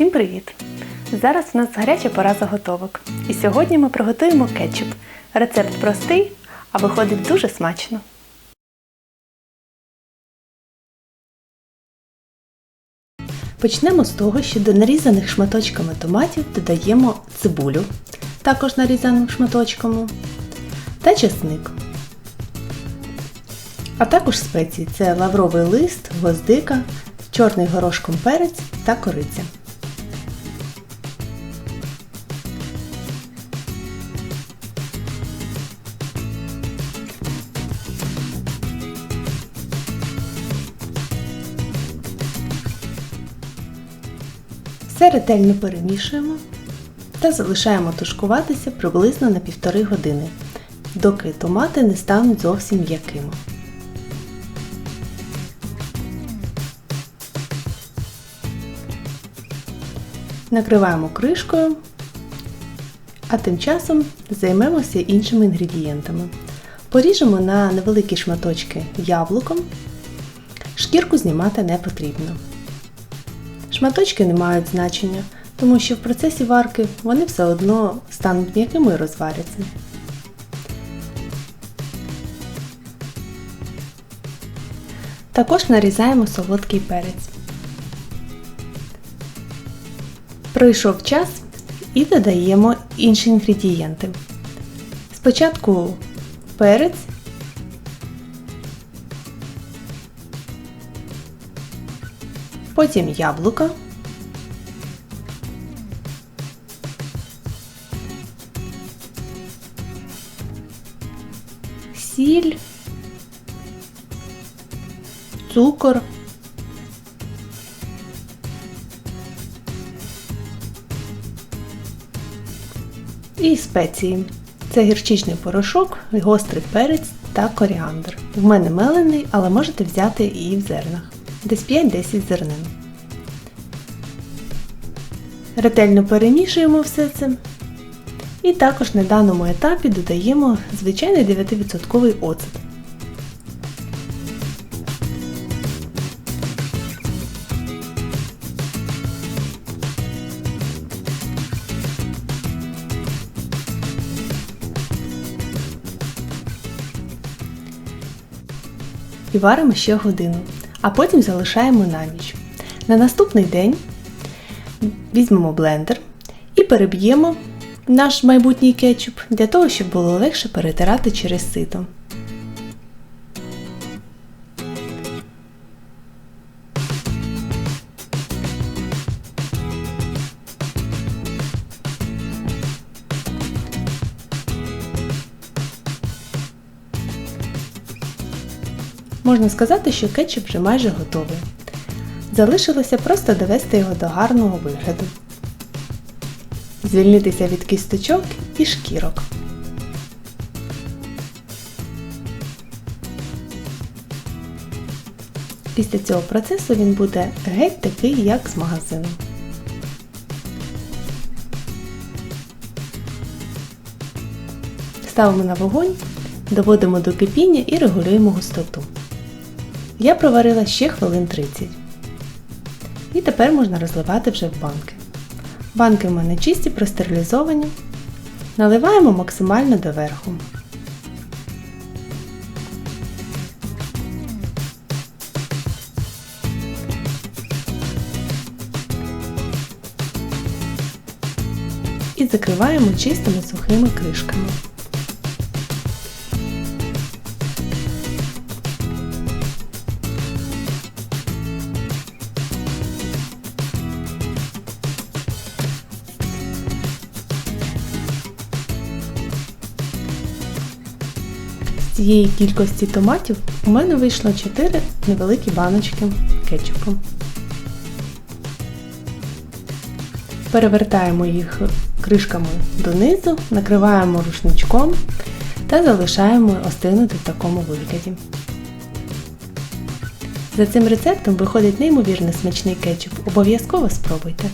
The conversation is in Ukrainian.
Усім привіт! Зараз у нас гаряча пора заготовок. І сьогодні ми приготуємо кетчуп. Рецепт простий, а виходить дуже смачно. Почнемо з того, що до нарізаних шматочками томатів додаємо цибулю, також нарізану шматочками, та чесник. А також спеції це лавровий лист, гвоздика, чорний горошком перець та кориця. Все ретельно перемішуємо та залишаємо тушкуватися приблизно на півтори години, доки томати не стануть зовсім м'якими. Накриваємо кришкою, а тим часом займемося іншими інгредієнтами. Поріжемо на невеликі шматочки яблуком, шкірку знімати не потрібно. Шматочки не мають значення, тому що в процесі варки вони все одно стануть м'якими і розваряться. Також нарізаємо солодкий перець. Пройшов час і додаємо інші інгредієнти. Спочатку перець, потім яблука, сіль, цукор. І спеції. Це гірчичний порошок, гострий перець та коріандр. В мене мелений, але можете взяти і в зернах. Десь 5-10 зернин. Ретельно перемішуємо все це. І також на даному етапі додаємо звичайний 9% оцет. і варимо ще годину, а потім залишаємо на ніч. На наступний день візьмемо блендер і переб'ємо наш майбутній кетчуп для того, щоб було легше перетирати через сито. Можна сказати, що кетчуп вже майже готовий. Залишилося просто довести його до гарного вигляду. Звільнитися від кісточок і шкірок. Після цього процесу він буде геть такий, як з магазину. Ставимо на вогонь, доводимо до кипіння і регулюємо густоту. Я проварила ще хвилин 30. І тепер можна розливати вже в банки. Банки в мене чисті, простерилізовані. Наливаємо максимально доверху. І закриваємо чистими сухими кришками. Цієї кількості томатів у мене вийшло 4 невеликі баночки кетчупу. Перевертаємо їх кришками донизу, накриваємо рушничком та залишаємо остинути в такому вигляді. За цим рецептом виходить неймовірно смачний кетчуп. Обов'язково спробуйте!